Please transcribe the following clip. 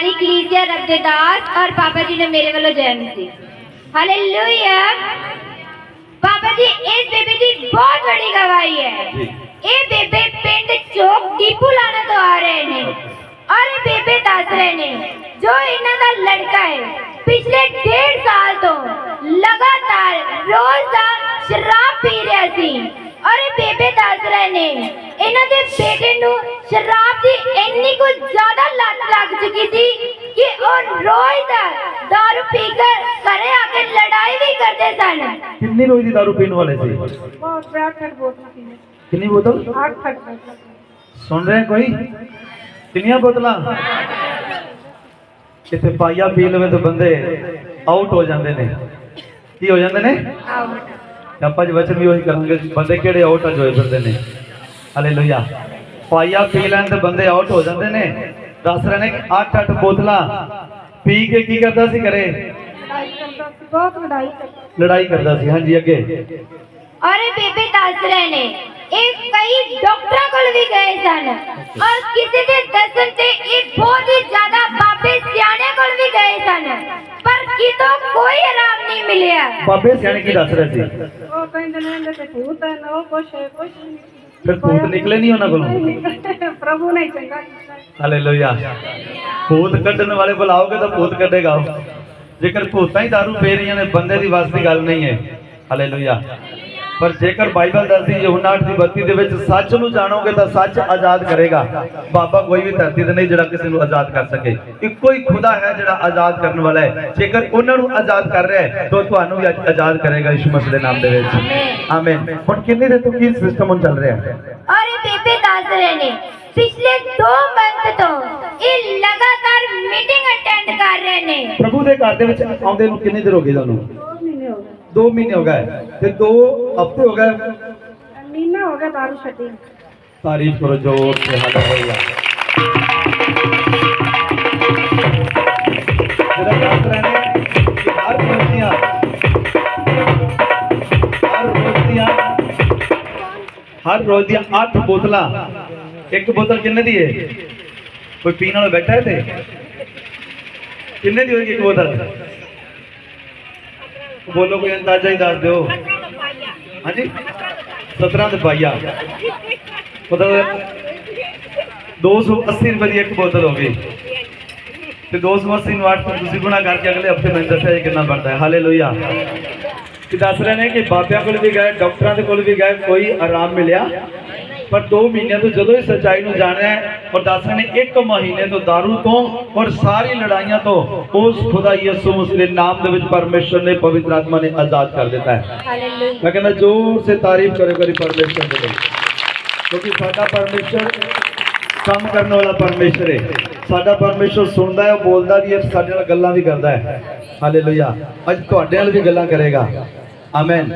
ਸਾਰੀ ਕਲੀਸਿਆ ਰੱਬ ਦੇ ਦਾਸ ਔਰ ਬਾਬਾ ਜੀ ਨੇ ਮੇਰੇ ਵੱਲੋਂ ਜਨਮ ਸੀ ਹਾਲੇਲੂਇਆ ਬਾਬਾ ਜੀ ਇਸ ਬੇਬੇ ਦੀ ਬਹੁਤ ਬੜੀ ਗਵਾਹੀ ਹੈ ਜੀ। ਇਹ ਬੇਬੇ ਪਿੰਡ ਚੋਕ ਦੀਪੂ ਲਾਣਾ ਤੋਂ ਆ ਰਹੇ ਨੇ ਔਰ ਇਹ ਬੇਬੇ ਦੱਸ ਰਹੇ ਨੇ ਜੋ ਇਹਨਾਂ ਦਾ ਲੜਕਾ ਹੈ ਪਿਛਲੇ ਡੇਢ ਸਾਲ ਤੋਂ ਲਗਾਤਾਰ ਰੋਜ਼ ਦਾ ਸ਼ਰਾਬ ਪੀ ਰਿਹਾ ਸੀ ਔਰ ਇਹ ਬੇਬੇ ਦੱਸ ਰਹੇ ਨੇ ਇਹਨਾਂ ਦੇ ਬੇਟੇ ਨੂੰ ਸ਼ਰਾਬ ਦੀ ਇੰਨੀ ਕੁ ਜ਼ਿਆਦਾ ਲੱਤ ਲੱਗ ਚੁੱਕੀ ਸੀ ਕਿ ਉਹ ਰੋਜ਼ ਦਾ ਦਾਰੂ ਪੀ ਕੇ ਘਰੇ ਆ ਕੇ ਲੜਾਈ ਵੀ ਕਰਦੇ ਸਨ। ਕਿੰਨੀ ਰੋਜ਼ ਦੀ ਦਾਰੂ ਪੀਣ ਵਾਲੇ ਸੀ? ਬਹੁਤ ਬੋਤਲਾਂ ਕਿੰਨੀ ਬੋਤਲ? ਆਠ ਫਟ ਸੁਣ ਰਹੇ ਕੋਈ? ਕਿੰਨੀਆਂ ਬੋਤਲਾਂ? ਕਿਤੇ ਪਾਈਆ ਪੀ ਲਵੇ ਤਾਂ ਬੰਦੇ ਆਊਟ ਹੋ ਜਾਂਦੇ ਨੇ। ਕੀ ਹੋ ਜਾਂਦੇ ਨੇ? ਤੇ ਆਪਾਂ ਜੀ ਵਚਨ ਵੀ ਉਹੀ ਕਰਾਂਗੇ ਬੰਦੇ ਕਿਹੜੇ ਆਊਟ ਹੋ ਫਿਰਦੇ ਨੇ? ਹਾਲੇਲੂਇਆ ਪਾਈਆ ਪੀ ਲੈਣ ਤੇ ਬੰਦੇ ਆਊਟ ਹੋ ਜਾਂਦੇ ਨੇ। ਦੱਸ ਰਹੇ ਨੇ ਕਿ 8-8 ਬੋਤਲਾਂ ਪੀ ਕੇ ਕੀ ਕਰਦਾ ਸੀ ਕਰੇ ਲੜਾਈ ਕਰਦਾ ਸੀ ਬਹੁਤ ਲੜਾਈ ਕਰਦਾ ਲੜਾਈ ਕਰਦਾ ਸੀ ਹਾਂਜੀ ਅੱਗੇ। ਇਹ ਬੇਬੇ ਦੱਸ ਰਹੇ ਨੇ ਇਹ ਕਈ ਡਾਕਟਰਾਂ ਕੋਲ ਵੀ ਗਏ ਸਨ ਔਰ ਕਿਸੇ ਦੇ ਦੱਸਣ ਤੇ ਇਹ ਬਹੁਤ ਹੀ ਜ਼ਿਆਦਾ ਬਾਬੇ ਸਿਆਣਿਆਂ ਕੋਲ ਵੀ ਗਏ ਸਨ। ਪਰ ਕਿਤੋਂ ਕੋਈ ਆਰਾਮ ਨਹੀਂ ਮਿਲਿਆ। ਬਾਬੇ ਸਿਆਣੇ ਕੀ ਦੱਸ ਰਹੇ ਸੀ? ਉਹ ਕਹਿੰਦੇ ਨੇ ਇਹਦੇ ਤੇ ਭੂਤ ਹੈ ਨਾ ਕੁਛ ਕੁਛ ਨਹੀਂ। ਫਿਰ ਭੂਤ ਨਿਕਲੇ ਨਹੀਂ ਉਹਨਾਂ ਕੋਲੋਂ? ਪ੍ਰਭੂ ਨੇ ਚੰਗਾ ਹਾਲੇਲੂਇਆ। ਭੂਤ ਕੱਢਣ ਵਾਲੇ ਬੁਲਾਓਗੇ ਤਾਂ ਭੂਤ ਕੱਢੇਗਾ ਜੇਕਰ ਭੂਤਾਂ ਹੀ ਦਾਰੂ ਪੀ ਰਹੀਆਂ ਨੇ ਬੰਦੇ ਦੀ ਵੱਸ ਦੀ ਗੱਲ ਨਹੀਂ ਹੈ। ਹਾਲੇਲੂਇਆ। ਪਰ ਜੇਕਰ ਬਾਈਬਲ ਦੱਸਦੀ ਯੋਹਨਾ 8 ਦੀ 32 ਦੇ ਵਿੱਚ ਸੱਚ ਨੂੰ ਜਾਣੋਗੇ ਤਾਂ ਸੱਚ ਆਜ਼ਾਦ ਕਰੇਗਾ। ਬਾਬਾ ਕੋਈ ਵੀ ਧਰਤੀ ਤੇ ਨਹੀਂ ਜਿਹੜਾ ਕਿਸੇ ਨੂੰ ਆਜ਼ਾਦ ਕਰ ਸਕੇ। ਇੱਕੋ ਹੀ ਖੁਦਾ ਹੈ ਜਿਹੜਾ ਆਜ਼ਾਦ ਕਰਨ ਵਾਲਾ ਹੈ। ਜੇਕਰ ਉਹਨਾਂ ਨੂੰ ਆਜ਼ਾਦ ਕਰ ਰਿਹਾ ਹੈ ਤਾਂ ਤੁਹਾਨੂੰ ਵੀ ਆਜ਼ਾਦ ਕਰੇਗਾ ਯਿਸੂ ਮਸੀਹ ਦੇ ਨਾਮ ਦੇ ਵਿੱਚ। ਆਮੀਨ ਹੁਣ ਕਿੰਨੇ ਦਿਨ ਤੋਂ ਕੀ ਸਿਸਟਮ ਹੁਣ ਚੱਲ ਰਿਹਾ? ਹੈ ਇਹ ਬੇਬੇ ਦੱਸ ਰਹੇ ਨੇ ਪਿਛਲੇ 2 ਮੰਥ ਤੋਂ ਇਹ ਲਗਾਤਾਰ ਮੀਟਿੰਗ ਅਟੈਂਡ ਕਰ ਰਹੇ ਨੇ। ਪ੍ਰਭੂ ਦੇ ਘਰ ਦੇ ਵਿੱਚ ਆਉਂਦੇ ਨੂੰ ਕਿੰਨੇ ਦਿਨ ਹੋ ਗਏ ਤੁਹਾਨੂੰ? ਦੋ ਮਹੀਨੇ ਹੋ ਗਏ। 2 ਮਹੀਨੇ ਹੋ ਗਏ ਤੇ 2 ਹਫ਼ਤੇ ਹੋ ਗਏ। ਮਹੀਨਾ ਹੋ ਗਿਆ ਦਾਰੂ ਛੱਡੀ। ਤਾਰੀਫ ਕਰੋ ਜੋਰ ਸੇ ਹਾਲੇਲੂਇਆ ਜਿਹੜਾ ਦੱਸ ਰਹੇ ਨੇ ਕਿ ਹਰ ਰੋਜ਼ ਦੀਆਂ 8 ਬੋਤਲਾਂ ਇੱਕ ਬੋਤਲ ਕਿੰਨੇ ਦੀ ਹੈ ਕੋਈ ਪੀਣ ਵਾਲਾ ਬੈਠਾ ਹੈ ਤੇ ਕਿੰਨੇ ਦੀ ਹੋਏਗੀ ਇੱਕ ਬੋਤਲ ਬੋਲੋ ਕੋਈ ਅੰਦਾਜ਼ਾ ਹੀ ਦੱਸ ਦਿਓ। ਹਾਂਜੀ? 17 ਦੇ ਪਾਈਆ। ਮਤਲਬ 280 ਰੁਪਏ ਦੀ ਇੱਕ ਬੋਤਲ ਹੋ ਗਈ। ਤੇ 280 ਨੂੰ 8 ਤੋਂ ਤੁਸੀਂ ਗੁਣਾ ਕਰਕੇ ਅਗਲੇ ਹਫ਼ਤੇ ਮੈਨੂੰ ਦੱਸਿਆ ਜੀ ਕਿੰਨਾ ਬਣਦਾ ਹੈ। ਹਾਲੇਲੂਇਆ। ਕਿ ਦੱਸ ਰਹੇ ਨੇ ਕਿ ਬਾਬਿਆਂ ਕੋਲ ਵੀ ਗਏ, ਡਾਕਟਰਾਂ ਦੇ ਕੋਲ ਵੀ ਗਏ, ਕੋਈ ਆਰਾਮ ਮਿਲਿਆ? ਪਰ 2 ਮਹੀਨਿਆਂ ਤੋਂ ਜਦੋਂ ਹੀ ਸੱਚਾਈ ਨੂੰ ਜਾਣਿਆ ਹੈ, ਔਰ ਦੱਸ ਰਹੇ ਨੇ 1 ਮਹੀਨੇ ਤੋਂ दारू ਤੋਂ ਔਰ ਸਾਰੀ ਲੜਾਈਆਂ ਤੋਂ ਉਸ ਖੁਦਾ ਯਿਸੂ ਮਸੀਹ ਦੇ ਨਾਮ ਦੇ ਵਿੱਚ ਪਰਮੇਸ਼ਰ ਨੇ ਪਵਿੱਤਰ ਆਤਮਾ ਨੇ ਆਜ਼ਾਦ ਕਰ ਦਿੱਤਾ ਹੈ। ਮੈਂ ਕਹਿੰਦਾ ਜ਼ੋਰ ਸੇ ਤਾਰੀਫ ਕਰੇ ਕਰੀ ਪਰਮੇਸ਼ਰ ਦੇ ਕਿਉਂਕਿ ਸਾਡਾ ਪਰਮੇਸ਼ਰ ਕੰਮ ਕਰਨ ਵਾਲਾ ਪਰਮੇਸ਼ਰ ਹੈ ਸਾਡਾ ਪਰਮੇਸ਼ਰ ਸੁਣਦਾ ਹੈ ਬੋਲਦਾ ਵੀ ਹੈ ਸਾਡੇ ਨਾਲ ਗੱਲਾਂ ਵੀ ਕਰਦਾ ਹੈ। ਹਾਲੇਲੂਇਆ ਅੱਜ ਤੁਹਾਡੇ ਨਾਲ ਵੀ ਗੱਲਾਂ ਕਰੇਗਾ। ਆਮੇਨ